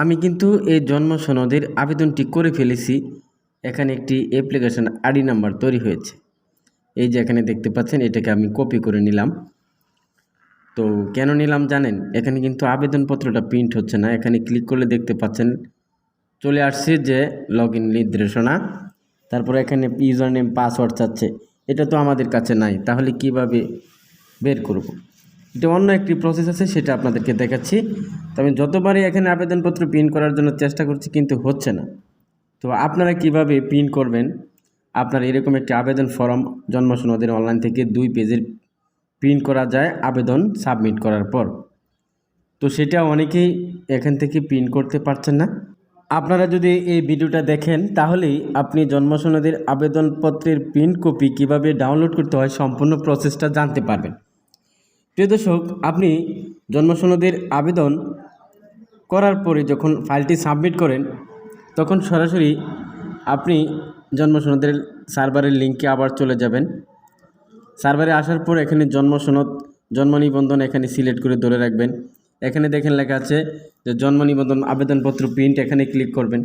আমি কিন্তু এই জন্ম সনদের আবেদনটি করে ফেলেছি। এখানে একটি অ্যাপ্লিকেশন আইডি নাম্বার তৈরি হয়েছে। এই যে এখানে দেখতে পাচ্ছেন, এটাকে আমি কপি করে নিলাম। তো কেন নিলাম জানেন? এখানে কিন্তু আবেদনপত্রটা প্রিন্ট হচ্ছে না। এখানে ক্লিক করলে দেখতে পাচ্ছেন, চলে আসছে যে লগ ইন নির্দেশনা। তারপরে এখানে ইউজার নেম পাসওয়ার্ড চাচ্ছে। এটা তো আমাদের কাছে নাই। তাহলে কীভাবে বের করব। এটা অন্য একটি প্রসেস আছে, সেটা আপনাদেরকে দেখাচ্ছি। তো আমি যতবারই এখানে আবেদনপত্র প্রিন্ট করার জন্য চেষ্টা করছি, কিন্তু হচ্ছে না। তো আপনারা কীভাবে প্রিন্ট করবেন? আপনার এরকম একটি আবেদন ফর্ম জন্ম সনদের অনলাইন থেকে দুই পেজের প্রিন্ট করা যায়, আবেদন সাবমিট করার পর। তো সেটা অনেকেই এখান থেকে প্রিন্ট করতে পারছেন না। আপনারা যদি এই ভিডিওটা দেখেন, তাহলেই আপনি জন্ম সনদের আবেদনপত্রের প্রিন্ট কপি কীভাবে ডাউনলোড করতে হয় সম্পূর্ণ প্রসেসটা জানতে পারবেন। প্রিয় দর্শক, আপনি জন্ম সনদের আবেদন করার পরে যখন ফাইলটি সাবমিট করেন, তখন সরাসরি আপনি জন্ম সনদের সার্ভারের লিঙ্কে আবার চলে যাবেন। সার্ভারে আসার পর এখানে জন্ম সনদ জন্ম নিবন্ধন এখানে সিলেক্ট করে ধরে রাখবেন। এখানে দেখেন লেখা আছে যে জন্ম নিবন্ধন আবেদনপত্র প্রিন্ট এখানে ক্লিক করবেন।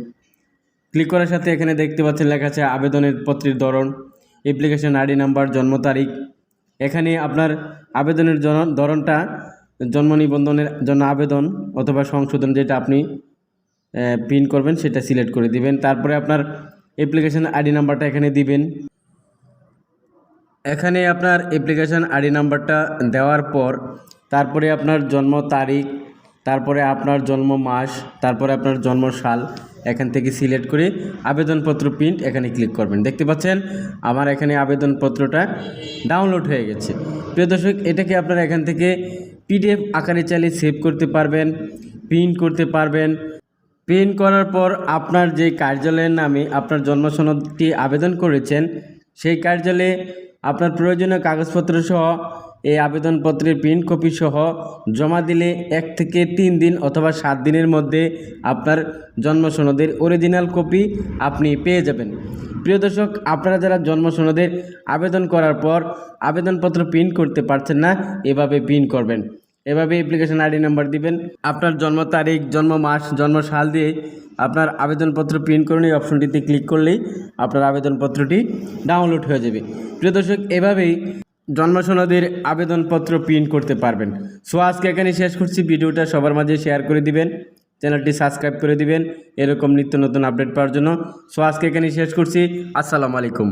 ক্লিক করার সাথে এখানে দেখতে পাচ্ছেন লেখা আছে আবেদনের পত্রের ধরন, অ্যাপ্লিকেশন আইডি নাম্বার, জন্ম তারিখ। এখানে আপনার আবেদনের ধরনটা জন্ম নিবন্ধনের জন্য আবেদন অথবা সংশোধন যেটা আপনি প্রিন্ট করবেন সেটা সিলেক্ট করে দিবেন। তারপরে আপনার অ্যাপ্লিকেশন আইডি নাম্বারটা এখানে দিবেন। এখানে আপনার অ্যাপ্লিকেশান আইডি নাম্বারটা দেওয়ার পর, তারপরে আপনার জন্ম তারিখ, তারপরে আপনার জন্ম মাস, তারপরে আপনার জন্ম সাল, এখান থেকে সিলেক্ট করে আবেদনপত্র প্রিন্ট এখানে ক্লিক করবেন। দেখতে পাচ্ছেন? আমার এখানে আবেদনপত্রটা ডাউনলোড হয়ে গেছে। প্রিয় দর্শক এটাকে আপনারা এখান থেকে পিডিএফ আকারে চাইলে সেভ করতে পারবেন, প্রিন্ট করতে পারবেন। প্রিন্ট করার পর আপনার যে কার্যালয়ের নামে আপনার জন্ম সনদটি আবেদন করেছেন, সেই কার্যালয়ে আপনার প্রয়োজনীয় কাগজপত্র সহ এই আবেদনপত্রের প্রিন্ট কপি সহ জমা দিলে এক থেকে তিন দিন অথবা সাত দিনের মধ্যে আপনার জন্ম সনদের অরিজিনাল কপি আপনি পেয়ে যাবেন। প্রিয় দর্শক, আপনারা যারা জন্ম সনদের আবেদন করার পর আবেদনপত্র প্রিন্ট করতে পারছেন না, এভাবে প্রিন্ট করবেন। এভাবে অ্যাপ্লিকেশন আইডি নাম্বার দিবেন। আপনার জন্ম তারিখ, জন্ম মাস, জন্ম সাল দিয়ে আপনার আবেদনপত্র প্রিন্ট করুন, এই অপশনটিতে ক্লিক করলেই আপনার আবেদনপত্রটি ডাউনলোড হয়ে যাবে। প্রিয় দর্শক, এভাবেই জন্ম সনদের আবেদনপত্র প্রিন্ট করতে পারবেন। সো আজকে এখানে শেষ করছি। ভিডিওটা সবার মাঝে শেয়ার করে দিবেন। চ্যানেলটি সাবস্ক্রাইব করে দিবেন। এরকম নিত্য নতুন আপডেট পাওয়ার জন্য। সো আজকে এখানে শেষ করছি। আসসালামু আলাইকুম।